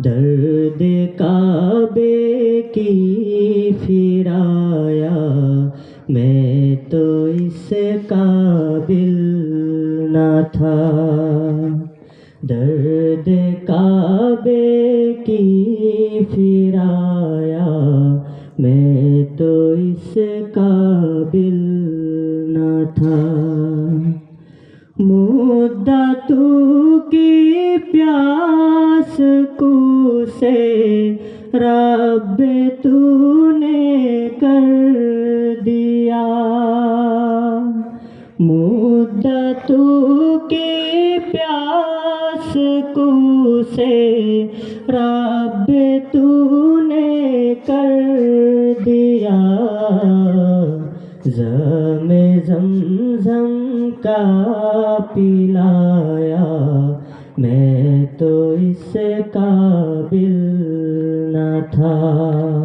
दर्द काबे की फिराया। मैं तो इस काबिल न था। दर्द काबे की फिराया। मैं तो इस काबिल न था। मुद्दतू की प्यास को से रब तूने कर दिया। मुद्दतू की प्यास को से रब तूने कर दिया। जम जमजम का पिलाया मैं तो इस काबिल न था।